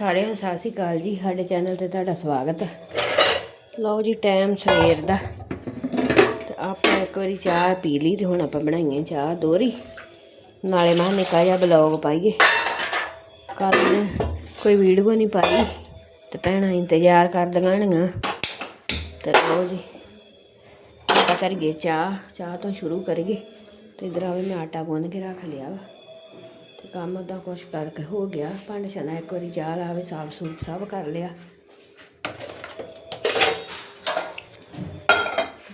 ਸਾਰਿਆਂ ਨੂੰ ਸਤਿ ਸ਼੍ਰੀ ਅਕਾਲ ਜੀ, ਸਾਡੇ ਚੈਨਲ ਤੇ ਤੁਹਾਡਾ ਸਵਾਗਤ ਲਓ ਜੀ, ਟਾਈਮ ਸਵੇਰ ਦਾ। ਤੇ ਆਪਾਂ ਇੱਕ ਵਾਰੀ ਚਾਹ ਪੀ ਲਈ ਤੇ ਹੁਣ ਆਪਾਂ ਬਣਾਈਏ ਚਾਹ ਦੋਰੀ ਨਾਲੇ ਮੈਂ ਨਿੱਕਾ ਜਿਹਾ ਬਲੌਗ ਪਾਈਏ। ਕੱਲ ਕੋਈ ਵੀਡੀਓ ਨਹੀਂ ਪਾਈ, ਤੇ ਭੈਣਾਂ ਇੰਤਜ਼ਾਰ ਕਰ ਹਣੀਆਂ। ਤੇ ਲਓ ਜੀ, ਆਪਾਂ ਕਰੀਏ ਚਾਹ। ਚਾਹ ਤੋਂ ਸ਼ੁਰੂ ਕਰੀਏ। ਤੇ ਇਧਰ ਆਵੇ ਮੈਂ ਆਟਾ ਗੁੰਨ ਕੇ ਰੱਖ ਲਿਆ ਵਾ। ਕੰਮ ਉਦਾਂ ਕੁਛ ਕਰਕੇ ਹੋ ਗਿਆ। ਭਾਂਡੇ ਛਣਾ ਇੱਕ ਵਾਰੀ ਚਾਹ ਲਾਵੇ ਸਾਫ਼ ਸੂਫ ਸਭ ਕਰ ਲਿਆ।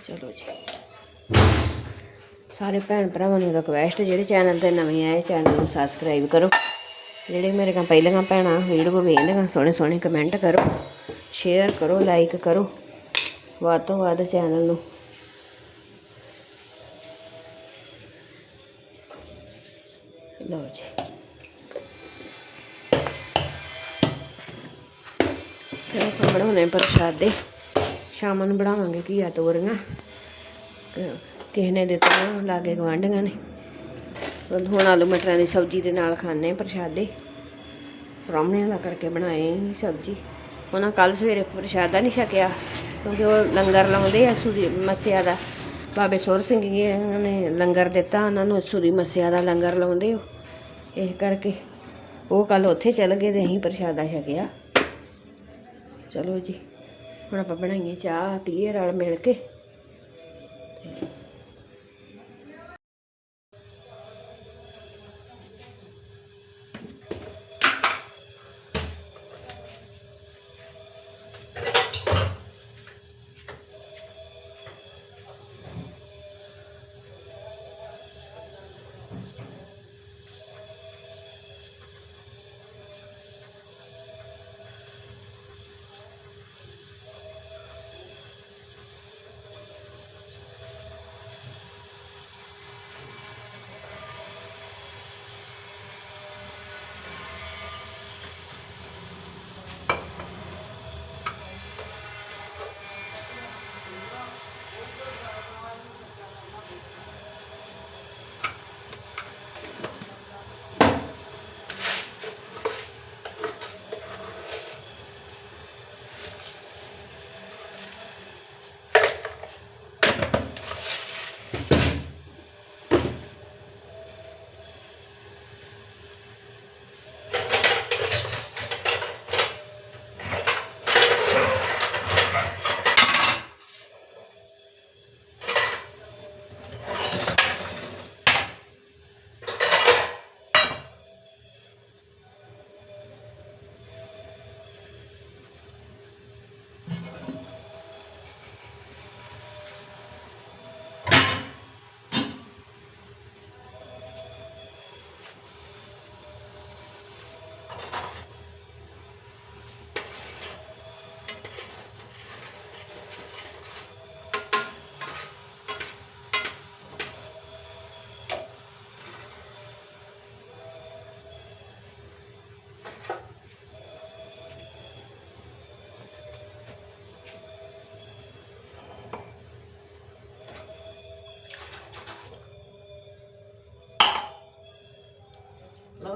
ਚਲੋ ਜੀ। ਸਾਰੇ ਭੈਣ ਭਰਾਵਾਂ ਨੂੰ ਰਿਕਵੈਸਟ ਜਿਹੜੇ ਚੈਨਲ ਤੇ ਨਵੇਂ ਆਏ ਚੈਨਲ ਨੂੰ ਸਬਸਕ੍ਰਾਈਬ ਕਰੋ। ਜਿਹੜੇ ਮੇਰੇ ਕੋਲ ਪਹਿਲਾਂ ਭੈਣਾਂ, ਵੀਡੀਓ ਵੇਖਦੇ ਸੋਹਣੇ ਸੋਹਣੇ ਕਮੈਂਟ ਕਰੋ। ਸ਼ੇਅਰ ਕਰੋ ਲਾਈਕ ਕਰੋ। ਵੱਧ ਤੋਂ ਵੱਧ ਚੈਨਲ ਨੂੰ। ਲਓ ਜੀ। ਫਿਰ ਆਪਾਂ ਬਣਾਉਣੇ ਪ੍ਰਸ਼ਾਦੇ। ਸ਼ਾਮ ਨੂੰ ਬਣਾਵਾਂਗੇ ਘੀਆ, ਤੋਰੀਆਂ। ਕਿਸੇ ਨੇ ਦਿੱਤਾ ਲਾਗੇ ਗਵਾਂਢੀਆਂ ਨੇ। ਹੁਣ ਆਲੂ ਮਟਰਾਂ ਦੀ ਸਬਜ਼ੀ ਦੇ ਨਾਲ ਖਾਣੇ ਪ੍ਰਸ਼ਾਦੇ। ਪ੍ਰਾਹਮਣਿਆਂ ਦਾ ਕਰਕੇ ਬਣਾਏ ਸਬਜ਼ੀ। ਉਹਨਾਂ ਕੱਲ ਸਵੇਰੇ ਪ੍ਰਸ਼ਾਦਾ ਨਹੀਂ ਛਕਿਆ, ਕਿਉਂਕਿ ਉਹ ਲੰਗਰ ਲਾਉਂਦੇ ਆ ਸੂਰੀ ਮੱਸਿਆ ਦਾ। ਬਾਬੇ ਸੋਰ ਸਿੰਘ ਜੀ ਉਹਨਾਂ ਨੇ ਲੰਗਰ ਦਿੱਤਾ, ਉਹਨਾਂ ਨੂੰ ਸੂਰੀ ਮੱਸਿਆ ਦਾ ਲੰਗਰ ਲਾਉਂਦੇ ਹੋ। ਇਹ ਕਰਕੇ ਉਹ ਕੱਲ ਉੱਥੇ ਚਲ ਗਏ ਤੇ ਅਸੀਂ ਪ੍ਰਸ਼ਾਦਾ ਛਕਿਆ। ਚਲੋ ਜੀ, ਹੁਣ ਆਪਾਂ ਬਣਾਈਏ ਚਾਹ ਪੀਏ ਰਲ ਮਿਲ ਕੇ।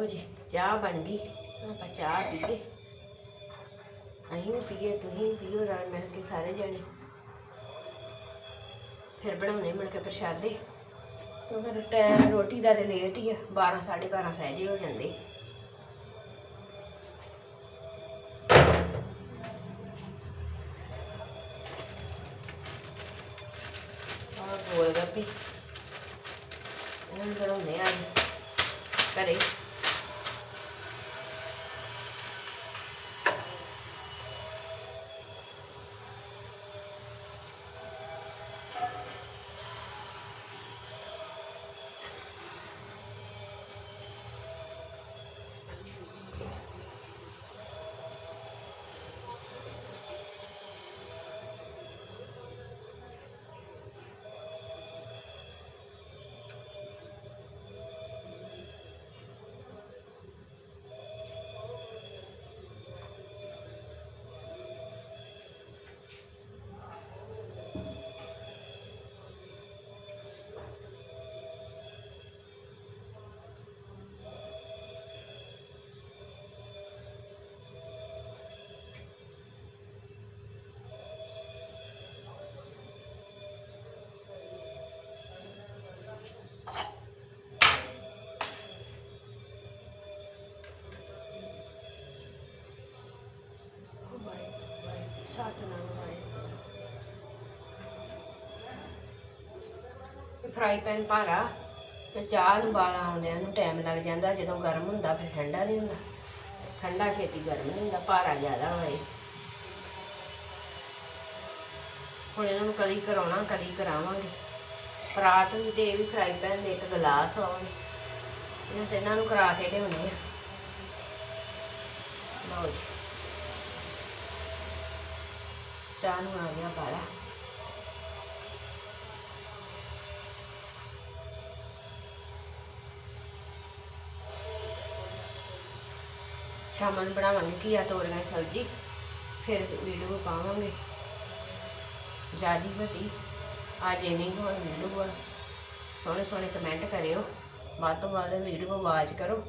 ਲਓ ਜੀ, ਚਾਹ ਬਣ ਗਈ। ਆਪਾਂ ਚਾਹ ਪੀਏ। ਅਸੀਂ ਵੀ ਪੀਏ, ਤੁਸੀਂ ਵੀ ਪੀਓ, ਰਲ ਮਿਲ ਕੇ ਸਾਰੇ ਜਣੇ। ਫਿਰ ਬਣਾਉਣੇ ਮਿਲ ਕੇ ਪ੍ਰਸ਼ਾਦੇ। ਕਿਉਂਕਿ ਟਾਈਮ ਰੋਟੀ ਦਾ ਤੇ ਲੇਟ ਹੀ ਆ 12 12:30 ਸਹਿਜੇ ਹੋ ਜਾਂਦੇ। ਗੋਲ ਗੱਪੇ। ਇਹਨਾਂ ਬਣਾਉਣੇ ਆ ਛੱਡ ਫਰਾਈ ਪੈਨ ਭਾਰਾ ਤੇ ਚਾਹ ਨੂੰ ਬਾਲਾ ਆਉਂਦਿਆਂ ਨੂੰ ਟਾਈਮ ਲੱਗ ਜਾਂਦਾ, ਜਦੋਂ ਗਰਮ ਹੁੰਦਾ ਫਿਰ ਠੰਡਾ ਨਹੀਂ ਹੁੰਦਾ। ਠੰਡਾ ਛੇਤੀ ਗਰਮ ਨਹੀਂ ਹੁੰਦਾ, ਭਾਰਾ ਜ਼ਿਆਦਾ ਹੋਏ। ਹੁਣ ਇਹਨਾਂ ਨੂੰ ਕਲੀ ਕਰਾਉਣਾ, ਕਲੀ ਕਰਾਵਾਂਗੇ। ਪਰਾਤ ਵੀ ਤੇ ਵੀ ਫਰਾਈ ਪੈਨ ਦੇ ਇੱਕ ਗਲਾਸ ਹੋਵੇ ਇਹਨਾਂ ਨੂੰ ਕਰਾ ਕੇ ਲਿਆਉਣੇ ਆ। ਲਓ ਜੀ। ਚਾਹ ਨੂੰ ਆ ਗਿਆ ਬਾਲਾ ਸ਼ਾਮਾਂ ਨੂੰ ਬਣਾਵਾਂਗੇ ਘੀਆ, ਤੋਰੀਆਂ ਦੀ ਸਬਜ਼ੀ, ਫਿਰ ਵੀਡੀਓ ਪਾਵਾਂਗੇ। ਜਿਆਦੀ ਵੱਡੀ ਅੱਜ ਇੰਨੀ ਕੁ ਵੀਡੀਓ ਆ। ਸੋਹਣੇ ਸੋਹਣੇ ਕਮੈਂਟ ਕਰਿਓ। ਵੱਧ ਤੋਂ ਵੱਧ ਵੀਡੀਓ ਆਵਾਜ਼ ਕਰੋ।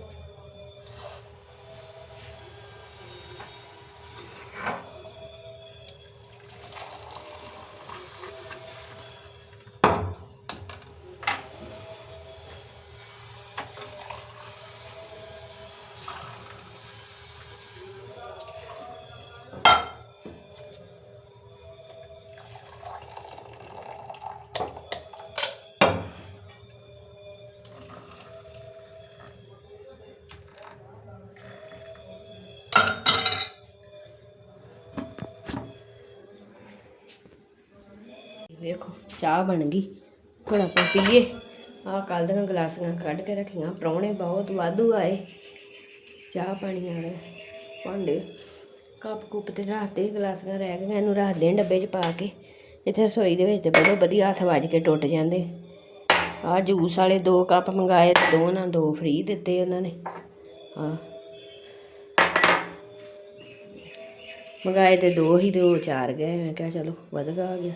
ਵੇਖੋ, ਚਾਹ ਬਣ ਗਈ। ਹੁਣ ਆਪਾਂ ਪੀਏ। ਆਹ ਕੱਲ ਦੀਆਂ ਗਲਾਸੀਆਂ ਕੱਢ ਕੇ ਰੱਖੀਆਂ। ਪ੍ਰਾਹੁਣੇ ਬਹੁਤ ਵਾਧੂ ਆਏ। ਚਾਹ ਪਾਣੀ ਵਾਲੇ ਭਾਂਡੇ। ਕੱਪ ਕੁੱਪ ਤੇ ਰੱਖਦੇ ਗਲਾਸੀਆਂ ਰਹਿ ਗਈਆਂ। ਇਹਨੂੰ ਰੱਖਦੇ ਆਂ ਡੱਬੇ 'ਚ ਪਾ ਕੇ ਇੱਥੇ ਰਸੋਈ ਦੇ ਵਿੱਚ ਤੇ ਬੜੇ ਵਧੀਆ ਹੱਥ ਵੱਜ ਕੇ ਟੁੱਟ ਜਾਂਦੇ। ਆਹ ਜੂਸ ਵਾਲੇ ਦੋ ਕੱਪ ਮੰਗਾਏ ਤੇ ਦੋ ਨਾ ਦੋ ਫ੍ਰੀ ਦਿੱਤੇ ਉਹਨਾਂ ਨੇ। ਹਾਂ ਮੰਗਾਏ ਤੇ ਦੋ ਹੀ ਦੋ ਚਾਰ ਗਏ। ਮੈਂ ਕਿਹਾ ਚਲੋ, ਵਧਗਾ ਆ ਗਿਆ।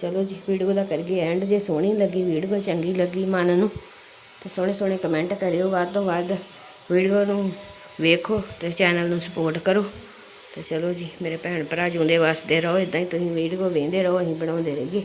ਚਲੋ ਜੀ, ਵੀਡੀਓ ਦਾ ਕਰੀਏ ਐਂਡ ਜੇ ਸੋਹਣੀ ਲੱਗੀ, ਵੀਡੀਓ ਚੰਗੀ ਲੱਗੀ ਮਨ ਨੂੰ, ਤੇ ਸੋਹਣੇ ਸੋਹਣੇ ਕਮੈਂਟ ਕਰਿਓ। ਵੱਧ ਤੋਂ ਵੱਧ ਵੀਡੀਓ ਨੂੰ ਵੇਖੋ ਤੇ ਚੈਨਲ ਨੂੰ ਸਪੋਰਟ ਕਰੋ। ਤੇ ਚਲੋ ਜੀ, ਮੇਰੇ ਭੈਣ ਭਰਾ ਜਿਉਂਦੇ ਵਸਦੇ ਰਹੋ ਇਦਾਂ ਹੀ ਤੁਸੀਂ ਵੀਡੀਓ ਵੇਖਦੇ ਰਹੋ, ਅਸੀਂ ਬਣਾਉਂਦੇ ਰਹੀਏ।